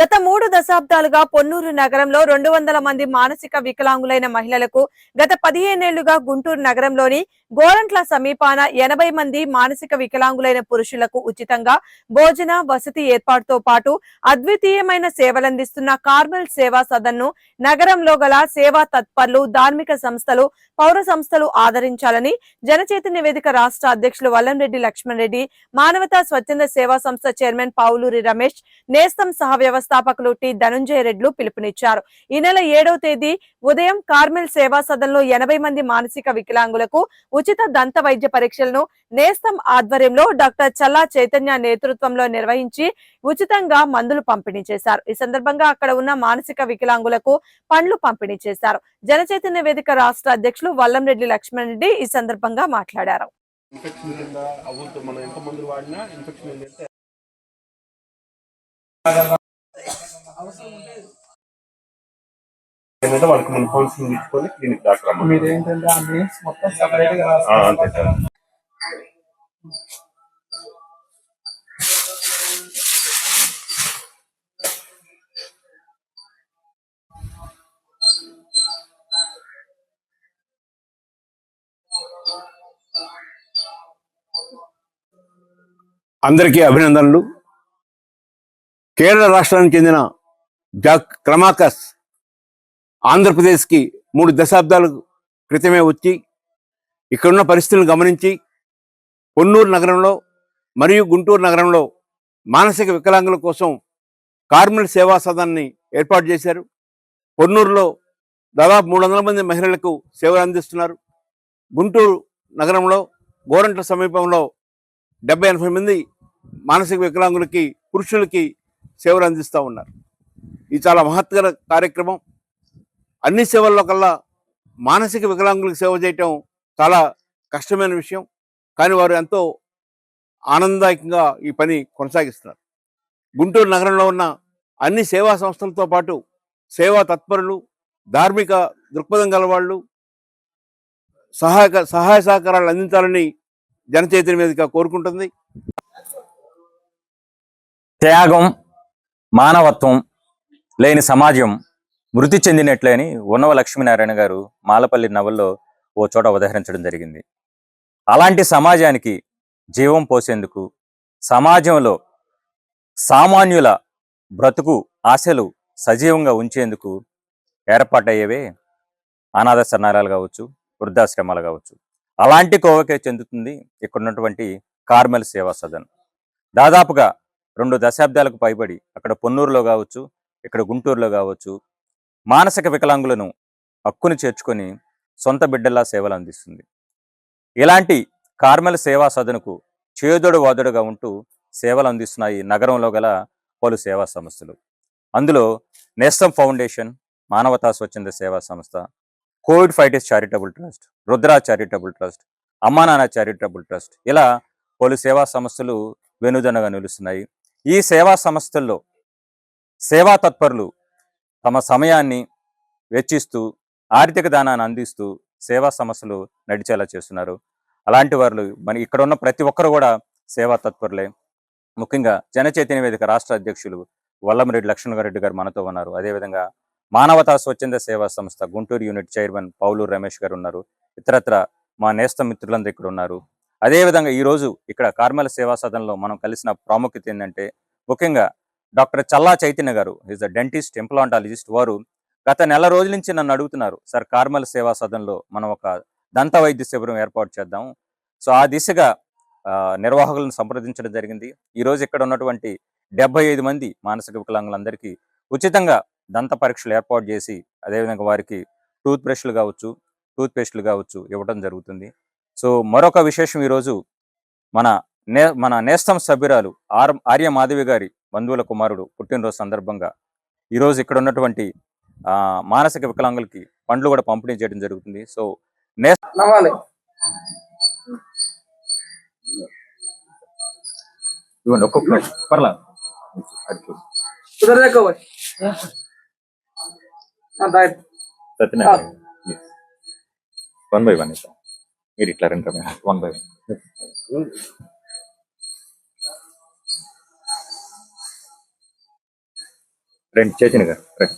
గత మూడు దశాబ్దాలుగా పొన్నూరు నగరంలో రెండు వందల మంది మానసిక వికలాంగులైన మహిళలకు గత పదిహేనేళ్ళుగా గుంటూరు నగరంలోని గోరంట్ల సమీపాన ఎనభై మంది మానసిక వికలాంగులైన పురుషులకు ఉచితంగా భోజన వసతి ఏర్పాటుతో పాటు అద్వితీయమైన సేవలందిస్తున్న కార్మెల్ సేవా సదన్ను నగరంలో గల సేవా తత్పరులు ధార్మిక సంస్థలు పౌర సంస్థలు ఆదరించాలని జనచైతన్య వేదిక రాష్ట్ర అధ్యక్షులు వల్లంరెడ్డి లక్ష్మణ్ రెడ్డి మానవతా స్వచ్ఛంద సేవా సంస్థ చైర్మన్ పావులూరి రమేష్ నేస్తం సహ వ్యవస్థాపకులు టి ధనుంజయ రెడ్లు పిలుపునిచ్చారు. ఈ నెల ఏడవ తేదీ ఉదయం కార్మెల్ సేవా సదన్లో ఎనభై మంది మానసిక వికలాంగులకు ఉచిత దంత వైద్య పరీక్షలను నేస్తం ఆధ్వర్యంలో డాక్టర్ చల్లా చైతన్య నేతృత్వంలో నిర్వహించి ఉచితంగా మందులు పంపిణీ చేశారు. ఈ సందర్భంగా అక్కడ ఉన్న మానసిక వికలాంగులకు పండ్లు పంపిణీ చేశారు. జనచైతన్య వేదిక రాష్ట్ర అధ్యక్షులు వల్లంరెడ్డి లక్ష్మణ్ రెడ్డి ఈ సందర్భంగా మాట్లాడారు. ఇన్ఫెక్షన్ కింద అవుతూ మనం ఎంత మందులు వాడినా ఇన్ఫెక్షన్ ఏంటంటే వాళ్ళకి మనం కౌన్సిలింగ్ ఇచ్చుకొని క్లినిక్ అమ్మ మీరు ఏంటంటే ఆ నేమ్స్ మొత్తం సపరేట్గా అంతే సార్. అందరికీ అభినందనలు. కేరళ రాష్ట్రానికి చెందిన జాక్ క్రమాకస్ ఆంధ్రప్రదేశ్కి మూడు దశాబ్దాల క్రితమే వచ్చి ఇక్కడున్న పరిస్థితులను గమనించి పొన్నూరు నగరంలో మరియు గుంటూరు నగరంలో మానసిక వికలాంగుల కోసం కార్మిక సేవా సదన్ని ఏర్పాటు చేశారు. పొన్నూరులో దాదాపు మూడు వందల మంది మహిళలకు సేవలు అందిస్తున్నారు. గుంటూరు నగరంలో గోరంట్ల సమీపంలో డెబ్బై ఎనభై మంది మానసిక వికలాంగులకి పురుషులకి సేవలు అందిస్తూ ఉన్నారు. ఇది చాలా మహత్తర కార్యక్రమం. అన్ని సేవల్లో కల్లా మానసిక వికలాంగులకు సేవ చేయటం చాలా కష్టమైన విషయం. కానీ వారు ఎంతో ఆనందదాయకంగా ఈ పని కొనసాగిస్తున్నారు. గుంటూరు నగరంలో ఉన్న అన్ని సేవా సంస్థలతో పాటు సేవా తత్పరులు ధార్మిక దృక్పథం గలవాళ్ళు సహాయక సహాయ సహకారాలు అందించాలని జనచైతన్య వేదిక కోరుకుంటుంది. త్యాగం మానవత్వం లేని సమాజం మృతి చెందినట్లేని ఉన్నవ లక్ష్మీనారాయణ గారు మాలపల్లి నవల్లో ఓ చోట ఉదహరించడం జరిగింది. అలాంటి సమాజానికి జీవం పోసేందుకు సమాజంలో సామాన్యుల బ్రతుకు ఆశలు సజీవంగా ఉంచేందుకు ఏర్పాటయ్యేవే అనాథ శరణాలయాలు కావచ్చు వృద్ధాశ్రమాలు కావచ్చు. అలాంటి కోవకే చెందుతుంది ఇక్కడ ఉన్నటువంటి కార్మెల్ సేవా సదన్ దాదాపుగా రెండు దశాబ్దాలకు పైబడి అక్కడ పొన్నూరులో కావచ్చు ఇక్కడ గుంటూరులో కావచ్చు మానసిక వికలాంగులను హక్కును చేర్చుకొని సొంత బిడ్డల్లా సేవలు అందిస్తుంది. ఇలాంటి కార్మెల్ సేవా సదనకు చేదోడు వాదుడుగా ఉంటూ సేవలు అందిస్తున్నాయి నగరంలో గల పలు సేవా సంస్థలు. అందులో నేస్తం ఫౌండేషన్ మానవతా స్వచ్ఛంద సేవా సంస్థ covid fighters charitable trust Rudra charitable trust Ammananna charitable trust ఇలా పలు సేవా సంస్థలు వెనుదనగా నిలుస్తున్నాయి. ఈ సేవా సంస్థల్లో సేవా తత్పరులు తమ సమయాన్ని వెచ్చిస్తూ ఆర్థిక దానాన్ని అందిస్తూ సేవా సమస్యలు నడిచేలా చేస్తున్నారు. అలాంటి వారు మన ఇక్కడ ఉన్న ప్రతి ఒక్కరు కూడా సేవా తత్పరులే. ముఖ్యంగా జనచైతన్య వేదిక రాష్ట్ర అధ్యక్షులు వల్లమరెడ్డి లక్ష్మణగారెడ్డి గారు మనతో ఉన్నారు. అదేవిధంగా మానవతా స్వచ్ఛంద సేవా సంస్థ గుంటూరు యూనిట్ చైర్మన్ పౌలూరు రమేష్ గారు ఉన్నారు. ఇతరత్ర మా నేస్త మిత్రులందరూ ఇక్కడ ఉన్నారు. అదేవిధంగా ఈరోజు ఇక్కడ కార్మల సేవా సదనంలో మనం కలిసిన ప్రాముఖ్యత ఏంటంటే ముఖ్యంగా డాక్టర్ చల్లా చైతన్య గారు ఈజ్ ద డెంటిస్ట్ ఎంప్లాంటాలజిస్ట్ వారు గత నెల రోజుల నుంచి నన్ను అడుగుతున్నారు సార్ కార్మల్ సేవా సదన్లో మనం ఒక దంత వైద్య శిబిరం ఏర్పాటు చేద్దాం. సో ఆ దిశగా నిర్వాహకులను సంప్రదించడం జరిగింది. ఈరోజు ఇక్కడ ఉన్నటువంటి డెబ్బై ఐదు మంది మానసిక వికలాంగులందరికీ ఉచితంగా దంత పరీక్షలు ఏర్పాటు చేసి అదేవిధంగా వారికి టూత్ బ్రష్లు కావచ్చు టూత్ పేస్ట్లు కావచ్చు ఇవ్వడం జరుగుతుంది. సో మరొక విశేషం ఈరోజు మన నే మన నేస్తం సభ్యురాలు ఆర్ ఆర్య మాధవి గారి బంధువుల కుమారుడు పుట్టినరోజు సందర్భంగా ఈరోజు ఇక్కడ ఉన్నటువంటి మానసిక వికలాంగులకి పండ్లు కూడా పంపిణీ చేయడం జరుగుతుంది. సో నే ఇవ్వండి ఒక్క ప్లేట్ వన్ బై వన్ మీరు ఇట్లా వన్ బై రండి చేసిన గారు రండి